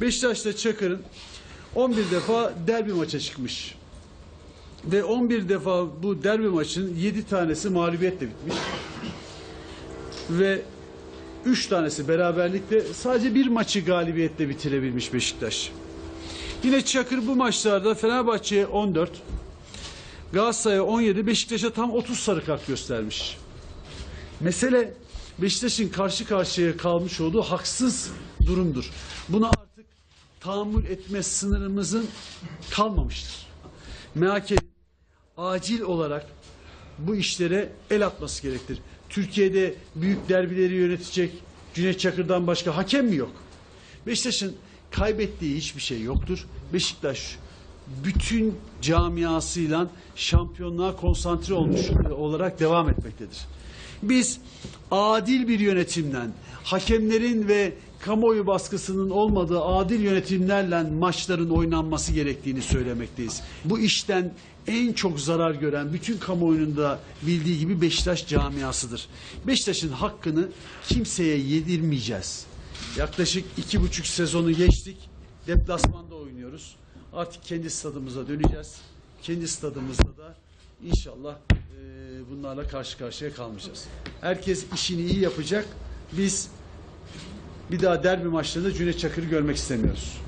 Beşiktaş'ta Çakır'ın 11 defa derbi maça çıkmış. Ve 11 defa bu derbi maçın 7 tanesi mağlubiyetle bitmiş. Ve 3 tanesi beraberlikle sadece bir maçı galibiyetle bitirebilmiş Beşiktaş. Yine Çakır bu maçlarda Fenerbahçe'ye 14, Galatasaray'a 17, Beşiktaş'a tam 30 sarı kart göstermiş. Mesele Beşiktaş'ın karşı karşıya kalmış olduğu haksız durumdur. Buna tahammül etme sınırımızın kalmamıştır. MHK'nin acil olarak bu işlere el atması gerektir. Türkiye'de büyük derbileri yönetecek Cüneyt Çakır'dan başka hakem mi yok? Beşiktaş'ın kaybettiği hiçbir şey yoktur. Beşiktaş bütün camiasıyla şampiyonluğa konsantre olmuş olarak devam etmektedir. Biz adil bir yönetimden, hakemlerin ve kamuoyu baskısının olmadığı adil yönetimlerle maçların oynanması gerektiğini söylemekteyiz. Bu işten en çok zarar gören bütün kamuoyunun da bildiği gibi Beşiktaş camiasıdır. Beşiktaş'ın hakkını kimseye yedirmeyeceğiz. Yaklaşık iki buçuk sezonu geçtik. Deplasmanda oynuyoruz. Artık kendi stadımıza döneceğiz. Kendi stadımızda da inşallah eee, bunlarla karşı karşıya kalmayacağız. Herkes işini iyi yapacak. Biz bir daha derbi maçlarında Cüneyt Çakır'ı görmek istemiyoruz.